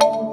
Thank you.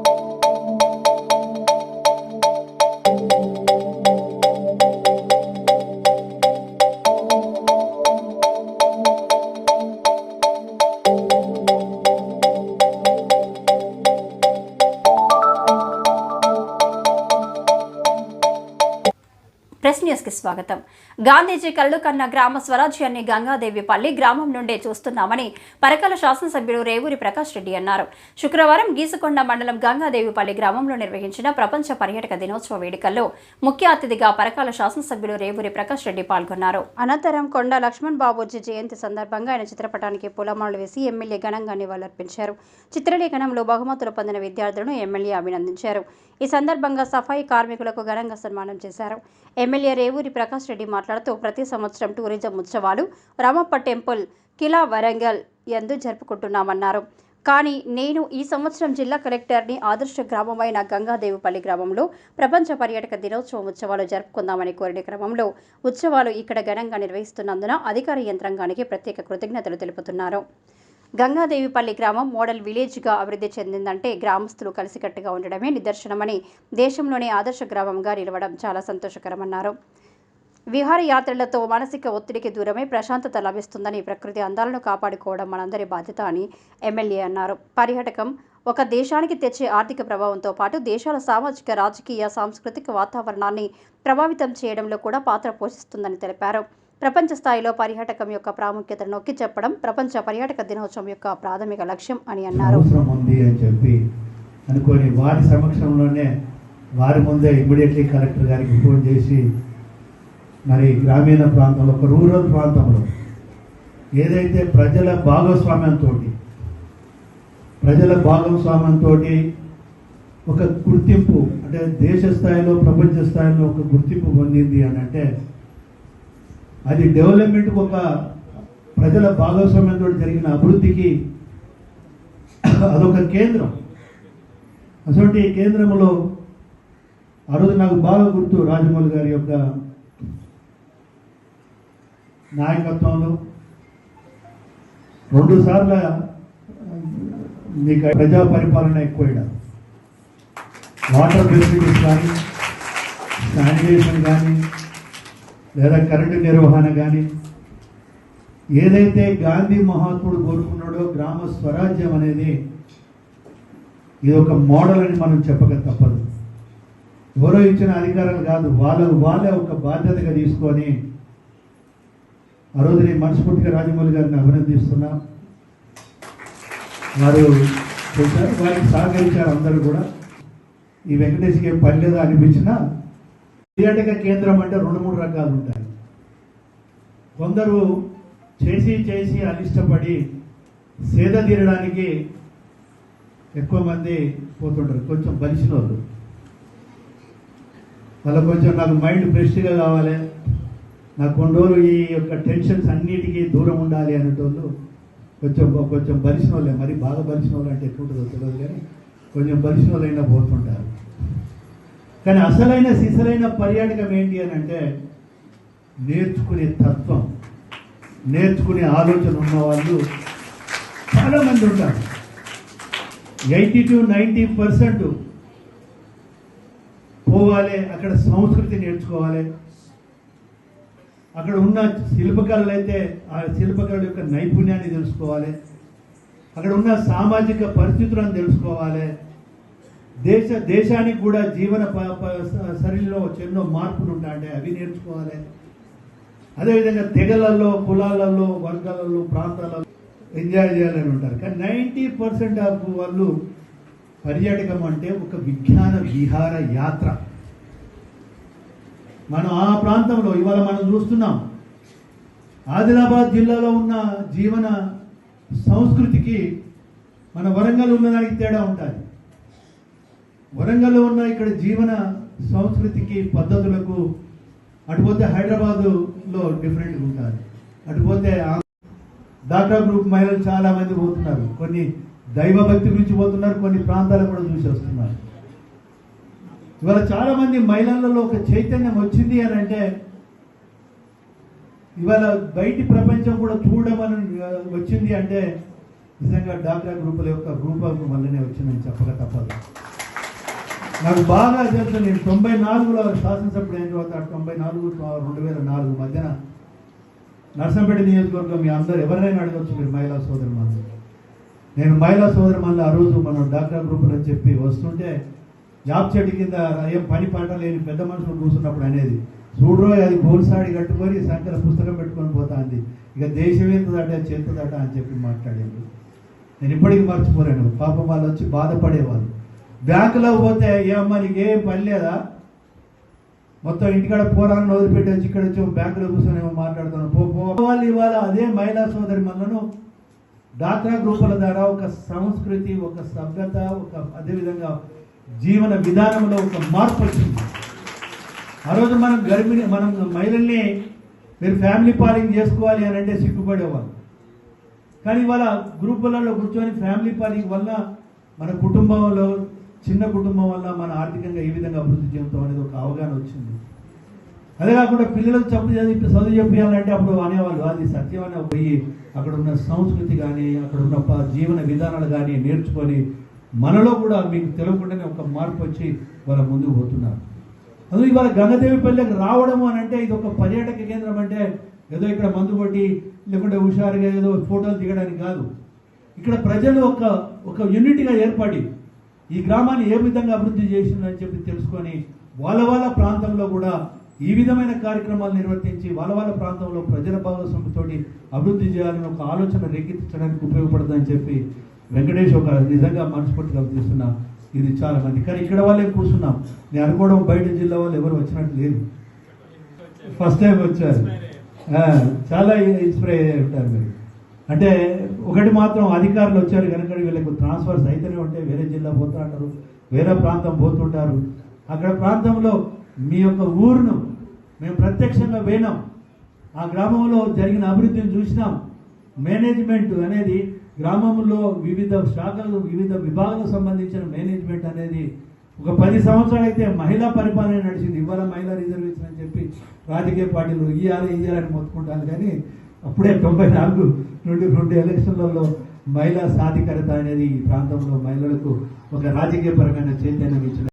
కి స్వాగతం. గాంధీజీ కళ్ళు కన్న గ్రామ స్వరాజ్యాన్ని గంగాదేవిపల్లి గ్రామం నుండే చూస్తున్నామని పరకాల శాసనసభ్యుడు రేవూరి ప్రకాష్ రెడ్డి అన్నారు. శుక్రవారం గీసుకొండ మండలం గంగాదేవిపల్లి గ్రామంలో నిర్వహించిన ప్రపంచ పర్యాటక దినోత్సవ వేడుకల్లో ముఖ్య అతిథిగా పరకాల శాసనసభ్యుడు రేవూరి ప్రకాష్ రెడ్డి పాల్గొన్నారు. అనంతరం కొండ లక్ష్మణ్ బాబోజీ జయంతి సందర్భంగా ఆయన చిత్రపటానికి పూలమాలలు వేసి ఎమ్మెల్యే ఘనంగా నివాళులర్పించారు. చిత్రలేఖనంలో బహుమతులు పొందిన విద్యార్థులను ఎమ్మెల్యే అభినందించారు. ఈ సందర్భంగా సఫాయి కార్మికులకు ఘనంగా సన్మానం చేశారు. ఎమ్మెల్యే రేవూరి ప్రకాష్ రెడ్డి మాట్లాడుతూ ప్రతి సంవత్సరం టూరిజం ఉత్సవాలు రామప్ప టెంపుల్ కిలా వరంగల్ యందు జరుపుకుంటున్నామన్నారు. కానీ నేను ఈ సంవత్సరం జిల్లా కలెక్టర్ని ఆదర్శ గ్రామమైన గంగాదేవిపల్లి గ్రామంలో ప్రపంచ పర్యాటక దినోత్సవం ఉత్సవాలు జరుపుకుందామని కోరిన క్రమంలో ఉత్సవాలు ఇక్కడ ఘనంగా నిర్వహిస్తున్నందున అధికార యంత్రాంగానికి ప్రత్యేక కృతజ్ఞతలు తెలుపుతున్నారు. గంగాదేవిపల్లి గ్రామం మోడల్ విలేజ్గా అభివృద్ధి చెందిందంటే గ్రామస్తులు కలిసికట్టుగా ఉండడమే నిదర్శనమని దేశంలోనే ఆదర్శ గ్రామంగా నిలవడం చాలా సంతోషకరమన్నారు. విహారయాత్రలతో మానసిక ఒత్తిడికి దూరమై ప్రశాంతత లభిస్తుందని ప్రకృతి అందాలను కాపాడుకోవడం మనందరి బాధ్యత అని ఎమ్మెల్యే అన్నారు. పర్యాటకం ఒక దేశానికి తెచ్చే ఆర్థిక ప్రభావంతో పాటు దేశాల సామాజిక రాజకీయ సాంస్కృతిక వాతావరణాన్ని ప్రభావితం చేయడంలో కూడా పాత్ర పోషిస్తుందని తెలిపారు. ప్రపంచ స్థాయిలో పర్యాటకం యొక్క ప్రాముఖ్యతను నొక్కి చెప్పడం ప్రపంచ పర్యాటక దినోత్సవం యొక్క ప్రాథమిక లక్ష్యం అని అన్నారు. అవసరం ఉంది అని చెప్పి అనుకొని వారి సమక్షంలోనే వారి ముందే ఇమ్మీడియట్లీ కలెక్టర్ గారికి ఫోన్ చేసి మరి గ్రామీణ ప్రాంతంలో ఒక రూరల్ ప్రాంతంలో ఏదైతే ప్రజల భాగస్వామ్యంతో ప్రజల భాగస్వామ్యంతో ఒక గుర్తింపు అంటే దేశ స్థాయిలో ప్రపంచ స్థాయిలో ఒక గుర్తింపు పొందింది అని అంటే అది డెవలప్మెంట్కి ఒక ప్రజల భాగస్వామ్యంతో జరిగిన అభివృద్ధికి అదొక కేంద్రం. అటువంటి కేంద్రంలో ఆ రోజు నాకు బాగా గుర్తు రాజమౌళి గారి యొక్క నాయకత్వంలో. రెండు సార్ల మీకు ప్రజా పరిపాలన ఎక్కువ వాటర్ ఫెసిలిటీస్ కానీ శానిటేషన్ కానీ లేదా కరెంటు నిర్వహణ కానీ ఏదైతే గాంధీ మహాత్ముడు కోరుకున్నాడో గ్రామ స్వరాజ్యం అనేది ఇది ఒక మోడల్ అని మనం చెప్పక తప్పదు. ఎవరో ఇచ్చిన అధికారాలు కాదు వాళ్ళ వాళ్ళే ఒక బాధ్యతగా తీసుకొని ఆ రోజు నేను మనస్ఫూర్తిగా రాజమౌళి గారిని అభినందిస్తున్నా. వారు చేశారు వారికి సహకరించారు అందరూ కూడా. ఈ వెంకటేష్కి ఏం పని లేదా అనిపించినా పర్యాటక కేంద్రం అంటే రెండు మూడు రకాలు ఉంటాయి. కొందరు చేసి చేసి అనిష్టపడి సేద తీరడానికి ఎక్కువ మంది పోతుంటారు. కొంచెం బలిసిన వాళ్ళు వాళ్ళ కొంచెం నాకు మైండ్ ఫ్రెష్గా కావాలి. నాకు కొన్ని రోజులు ఈ యొక్క టెన్షన్స్ అన్నిటికీ దూరం ఉండాలి అనేటోళ్ళు కొంచెం కొంచెం బలిసిన వాళ్ళే మరి బాగా బలిసిన వాళ్ళు అంటే ఎట్లుంటుందో తెలియదు కానీ కొంచెం బలిసిన వాళ్ళైనా పోతుంటారు. కానీ అసలైన సిసలైన పర్యాటకం ఏంటి అని అంటే నేర్చుకునే తత్వం నేర్చుకునే ఆలోచన ఉన్న వాళ్ళు చాలామంది ఉంటారు. ఎయిటీ టు నైంటీ పర్సెంట్ పోవాలి అక్కడ సంస్కృతి నేర్చుకోవాలి. అక్కడ ఉన్న శిల్పకళలు అయితే ఆ శిల్పకళల యొక్క నైపుణ్యాన్ని తెలుసుకోవాలి. అక్కడ ఉన్న సామాజిక పరిస్థితులను తెలుసుకోవాలి. దేశ దేశానికి కూడా జీవన ప- ప- ఎన్నో మార్పులు ఉంటాయంటే అవి నేర్చుకోవాలి. అదేవిధంగా తెగలలో కులాలలో వర్గాలలో ప్రాంతాలలో ఎంజాయ్ చేయాలని ఉంటారు. కానీ నైంటీ పర్సెంట్ ఆఫ్ వాళ్ళు పర్యాటకం అంటే ఒక విజ్ఞాన విహార యాత్ర. మనం ఆ ప్రాంతంలో ఇవాళ మనం చూస్తున్నాం ఆదిలాబాద్ జిల్లాలో ఉన్న జీవన సంస్కృతికి మన వరంగల్ ఉన్నదానికి తేడా ఉంటుంది. వరంగల్లో ఉన్న ఇక్కడ జీవన సంస్కృతికి పద్ధతులకు అటుపోతే హైదరాబాదులో డిఫరెంట్గా ఉంటుంది అటుపోతే డాక్టర్ డాక్రా గ్రూప్ మహిళలు చాలా మంది పోతున్నారు. కొన్ని దైవభక్తి గురించి పోతున్నారు కొన్ని ప్రాంతాలు కూడా చూసి వస్తున్నారు. ఇవాళ చాలా మంది మహిళలలో ఒక చైతన్యం వచ్చింది అని అంటే ఇవాళ బయటి ప్రపంచం కూడా చూడమని వచ్చింది అంటే నిజంగా డాక్రా గ్రూపుల యొక్క రూపం వల్లనే వచ్చిందని చెప్పక తప్పదు. నాకు బాగా తెలుసు నేను తొంభై నాలుగులో శాసనసభ్యుడు అయిన తర్వాత తొంభై నాలుగు రెండు వేల నాలుగు మధ్యన నర్సంపేట నియోజకవర్గం మీ అందరు ఎవరైనా అడగచ్చు మీరు మహిళా సోదరు నేను మహిళా సోదరు ఆ రోజు మనం డాక్టర్ గ్రూపులు అని చెప్పి వస్తుంటే జాబ్ చెట్టు కింద ఏం పని పాట లేని పెద్ద మనుషులు కూర్చున్నప్పుడు అనేది చూడరో అది గోల్సాడి కట్టుకొని సంకర పుస్తకం పెట్టుకొని పోతా అంది. ఇక దేశం ఎంతదట దాటా అని చెప్పి మాట్లాడేది నేను ఇప్పటికీ మర్చిపోలేను. పాపం వాళ్ళు వచ్చి బాధపడేవాళ్ళు. బ్యాంకులో పోతే ఏమమ్మా నీకు ఏం పని లేదా? మొత్తం ఇంటికాడ పోరాన్ని వదిలిపెట్టి వచ్చి ఇక్కడ వచ్చి బ్యాంకులో కూర్చొని ఏమో మాట్లాడుతున్నాను పోవాలి వాళ్ళు ఇవాళ అదే మహిళా సోదరి మనను డాక్రా గ్రూపుల ద్వారా ఒక సంస్కృతి ఒక సభ్యత ఒక అదేవిధంగా జీవన విధానంలో ఒక మార్పు వచ్చింది. ఆ రోజు మనం గర్భిణి మనం మహిళల్ని మీరు ఫ్యామిలీ పాలింగ్ చేసుకోవాలి అని అంటే సిగ్గుపడేవాళ్ళు. కానీ ఇవాళ గ్రూపులలో కూర్చొని ఫ్యామిలీ పాలింగ్ వల్ల మన కుటుంబంలో చిన్న కుటుంబం వల్ల మన ఆర్థికంగా ఏ విధంగా అభివృద్ధి చెందుతాం అనేది ఒక అవగాహన వచ్చింది. అదే కాకుండా పిల్లలకు చదువు చదివి చదువు చెప్పాలంటే అప్పుడు అనేవాళ్ళు అది సత్యం పోయి అక్కడ ఉన్న సంస్కృతి కానీ అక్కడ ఉన్న ప- జీవన విధానాలు కానీ నేర్చుకొని మనలో కూడా మీకు తెలియకుండానే ఒక మార్పు వచ్చి వాళ్ళ ముందుకు పోతున్నారు. అందులో ఇవాళ గంగదేవిపల్లికి రావడము అని అంటే ఇది ఒక పర్యాటక కేంద్రం అంటే ఏదో ఇక్కడ మందు కొట్టి లేకుంటే హుషారుగా ఏదో ఫోటోలు దిగడానికి కాదు. ఇక్కడ ప్రజలు ఒక ఒక యూనిట్గా ఏర్పడి ఈ గ్రామాన్ని ఏ విధంగా అభివృద్ధి చేసిందని చెప్పి తెలుసుకొని వాళ్ళ వాళ్ళ ప్రాంతంలో కూడా ఈ విధమైన కార్యక్రమాలు నిర్వర్తించి వాళ్ళ వాళ్ళ ప్రాంతంలో ప్రజల భాగస్వామ్యతోటి అభివృద్ధి చేయాలని ఒక ఆలోచన రేకెత్తించడానికి ఉపయోగపడుతుందని చెప్పి వెంకటేష్ ఒక నిజంగా మనస్ఫూర్తిగా తీస్తున్నా ఇది చాలా మంది. కానీ ఇక్కడ వాళ్ళే కూర్చున్నాం. నేను అనుకోవడం బయట జిల్లా వాళ్ళు ఎవరు వచ్చినట్టు లేదు ఫస్ట్ టైం వచ్చారు. చాలా ఇన్స్పైర్ అయ్యి ఉంటారు మీరు. అంటే ఒకటి మాత్రం అధికారులు వచ్చారు కనుక వీళ్ళకు ట్రాన్స్ఫర్స్ అయితేనే ఉంటే వేరే జిల్లా పోతా అంటారు వేరే ప్రాంతం పోతుంటారు. అక్కడ ప్రాంతంలో మీ యొక్క ఊరును మేము ప్రత్యక్షంగా పోయినాం ఆ గ్రామంలో జరిగిన అభివృద్ధిని చూసినాం. మేనేజ్మెంట్ అనేది గ్రామంలో వివిధ శాఖలు వివిధ విభాగాలకు సంబంధించిన మేనేజ్మెంట్ అనేది ఒక పది సంవత్సరాలు అయితే మహిళా పరిపాలన నడిచింది. ఇవాళ మహిళా రిజర్వేషన్ అని చెప్పి రాజకీయ పార్టీలు ఇయ్యాలి ఇయ్యాలని మొత్తుకుంటాను కానీ అప్పుడే తొంభై నాలుగు నుండి రెండు ఎలక్షన్లలో మహిళా సాధికారత అనేది ఈ ప్రాంతంలో మహిళలకు ఒక రాజకీయపరమైన చైతన్యం ఇచ్చిన